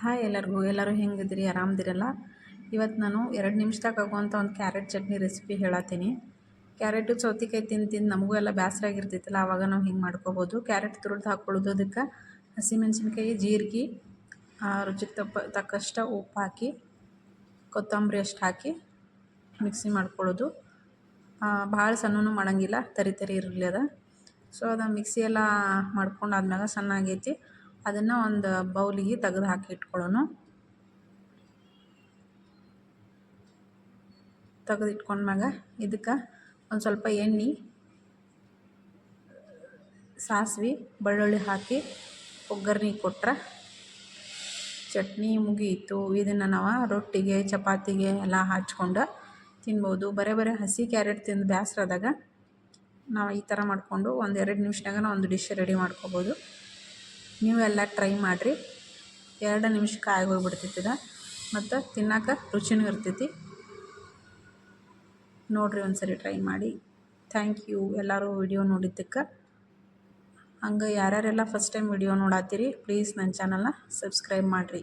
Hi ಎಲ್ಲರಿಗೂ. ಎಲ್ಲರೂ ಹೆಂಗಿದ್ರಿ ಆರಾಮದಿರಲ್ಲ? ಇವತ್ತು ನಾನು ಎರಡು ನಿಮಿಷದಾಗ ಆಗುವಂಥ ಒಂದು ಕ್ಯಾರೆಟ್ ಚಟ್ನಿ ರೆಸಿಪಿ ಹೇಳತ್ತೀನಿ ಕ್ಯಾರೆಟು ಸೌತೆಕಾಯಿ ತಿಂದು ತಿಂದು ನಮಗೂ ಎಲ್ಲ ಬೇಸರ ಆಗಿರ್ತೈತಲ್ಲ ಆವಾಗ ನಾವು ಹಿಂಗೆ ಮಾಡ್ಕೋಬೋದು. ಕ್ಯಾರೆಟ್ ತುರಿದು ಹಾಕ್ಕೊಳ್ಳೋದು ಅದಕ್ಕೆ. ಹಸಿಮೆಣ್ಸಿನ್ಕಾಯಿ ಜೀರಿಗೆ ರುಚಿಗೆ ತಪ್ಪ, ತಕ್ಕಷ್ಟು ಉಪ್ಪು ಹಾಕಿ, ಕೊತ್ತಂಬರಿ ಅಷ್ಟು ಹಾಕಿ ಮಿಕ್ಸಿ ಮಾಡ್ಕೊಳ್ಳೋದು. ಭಾಳ ಸಣ್ಣನೂ ಮಾಡೋಂಗಿಲ್ಲ, ತರಿ ತರಿ ಇರಲಿ ಅದ. ಸೊ ಅದು ಮಿಕ್ಸಿ ಎಲ್ಲ ಮಾಡ್ಕೊಂಡು ಆದ್ಮ್ಯಾಗ ಸಣ್ಣ ಆಗೈತಿ ಅದನ್ನು ಒಂದು ಬೌಲಿಗೆ ತೆಗ್ದು ಹಾಕಿ ಇಟ್ಕೊಳ್ಳೋಣ ತೆಗೆದು ಇಟ್ಕೊಂಡ್ಮ್ಯಾಗ ಇದಕ್ಕೆ ಒಂದು ಸ್ವಲ್ಪ ಎಣ್ಣೆ, ಸಾಸಿವೆ, ಬೆಳ್ಳುಳ್ಳಿ ಹಾಕಿ ಒಗ್ಗರಣೆ ಕೊಟ್ರೆ ಚಟ್ನಿ ಮುಗಿಯಿತು ಇದನ್ನು ನಾವು ರೊಟ್ಟಿಗೆ, ಚಪಾತಿಗೆ ಎಲ್ಲ ಹಚ್ಕೊಂಡು ತಿನ್ಬೋದು. ಬರೀ ಬರೀ ಹಸಿ ಕ್ಯಾರೆಟ್ ತಿಂದು ಬೇಸ್ರಾದಾಗ ನಾವು ಈ ಥರ ಮಾಡಿಕೊಂಡು ಒಂದು ಎರಡು ನಿಮಿಷನಾಗ ಒಂದು ಡಿಶ್ ರೆಡಿ ಮಾಡ್ಕೊಬೋದು. ನೀವೆಲ್ಲ ಟ್ರೈ ಮಾಡಿರಿ. ಎರಡು ನಿಮಿಷ ಕಾಯಿ ಹೋಗ್ಬಿಡ್ತೈತಿ ಇದು. ಮತ್ತು ತಿನ್ನಕ್ಕೆ ರುಚಿನೂ ಇರ್ತೈತಿ. ನೋಡಿರಿ ಒಂದು ಸರಿ ಟ್ರೈ ಮಾಡಿ. ಥ್ಯಾಂಕ್ ಯು ಎಲ್ಲರೂ ವಿಡಿಯೋ ನೋಡಿದ್ದಕ್ಕೆ. ಹಂಗೆ ಯಾರ್ಯಾರೆಲ್ಲ ಫಸ್ಟ್ ಟೈಮ್ ವಿಡಿಯೋ ನೋಡತ್ತೀರಿ ಪ್ಲೀಸ್ ನನ್ನ ಚಾನಲ್ನ ಸಬ್ಸ್ಕ್ರೈಬ್ ಮಾಡಿರಿ.